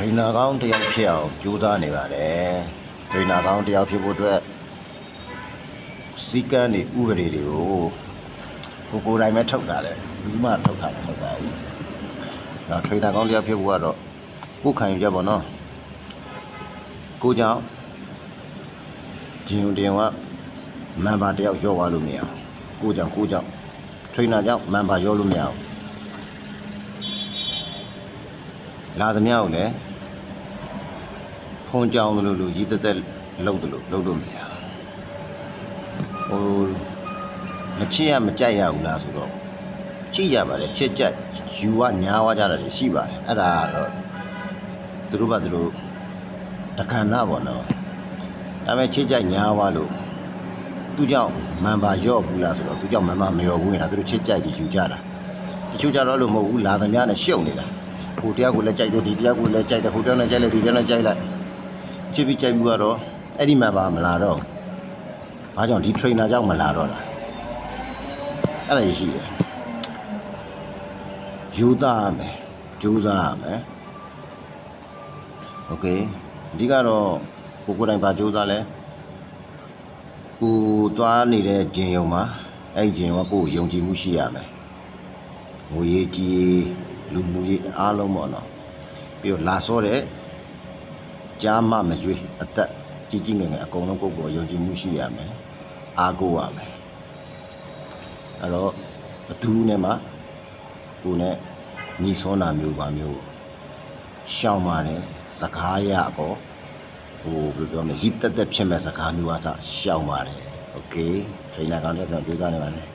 ထရိနာကောင်းတစ်ယောက်ဖြစ်အောင်ကြိုးစားနေပါတယ်ထရိနာကောင်းတစ်ယောက်ဖြစ်ဖို့အတွက်စီကံတွေဥပဒေတွေကိုကိုကိုယ်တိုင်ပဲထုတ်တာလေဘူးမှထုတ်တာလည်းမဟုတ်ပါဘူး။ဒါထရိနာကောင်းတစ်ယောက်ဖြစ်ဖို့ကတော့ကိုယ်ခံယူချက်ပေါ့နော်။ကိုကြောင့်ဂျင်ယွန်တင်ကမန်ပါတစ်ယောက်ရော့သွားလို့မရအောင်။ကိုကြောင့်ကိုကြောင့်ထရိနာကြောင့်မန်ပါရော့လို့မရအောင်။လာသမျှကိုလည်း ဖုံကြောင်လို့လို့ကြီးတက်တက်လှုပ်တယ်လို့လှုပ်လို့မရဟိုမချစ်ရမကြိုက်ရဘူးလားဆိုတော့ချစ်ရပါတယ်ချစ်ကြက်ယူဝညာဝကြတာတွေရှိပါတယ်အဲ့ဒါကတော့သူတို့ဘာသူတို့တက္ကနာပေါ့နော်ဒါပေမဲ့ချစ်ကြက်ညာဝလို့သူကြောင့်မန်ပါရော့ဘူးလားဆိုတော့သူကြောင့်မန်ပါမရော့ဘူးရင်ဒါသူတို့ချစ်ကြက်ပြီးယူကြတာတချို့ကြတော့လို့မဟုတ်ဘူးလာသမျှနဲ့ရှုပ်နေတာဟိုတရားကိုလည်းကြိုက်တယ်ဒီတရားကိုလည်းကြိုက်တယ်ဟိုတရားနဲ့ကြိုက်လိုက်ဒီတရားနဲ့ကြိုက်လိုက် ချစ်ပြီးကြိုက်ပြီးတော့အဲ့ဒီမှာပါမလာတော့ဘာကြောင့်ဒီ trainer ကြောင့်မလာတော့လားအဲ့ဒါရှိတယ်ယူသားရမယ်ကြိုးစားရမယ်โอเคအဓိကတော့ကိုကိုယ်တိုင်ပါကြိုးစားလဲကိုသွားနေတဲ့ဂျင်ယုံမှာအဲ့ဒီဂျင်ယုံကကိုယ်ကိုယုံကြည်မှုရှိရမယ်ငွေရေးကြီးရေးလူမှုရေးအားလုံးပေါ့နော်ပြီးတော့လာစောတဲ့ ကြားမမရွေးအသက်ကြီးကြီးငယ်ငယ်အကုန်လုံးကိုယ့်ကိုယ်ယုံကြည်မှုရှိရမယ်အားကိုးရမယ်အဲ့တော့ဘသူနဲ့မှကိုယ်နဲ့ညီစောနာမျိုးပါမျိုးရှောင်ပါတယ်စကားရကောဟိုဘယ်လိုပြောမလဲရည်တက်တက်ဖြစ်မဲ့စကားမျိုးအားစရှောင်ပါတယ်โอเค trainer ကောင်းတဲ့ပြန်ကြိုးစားနေပါတယ်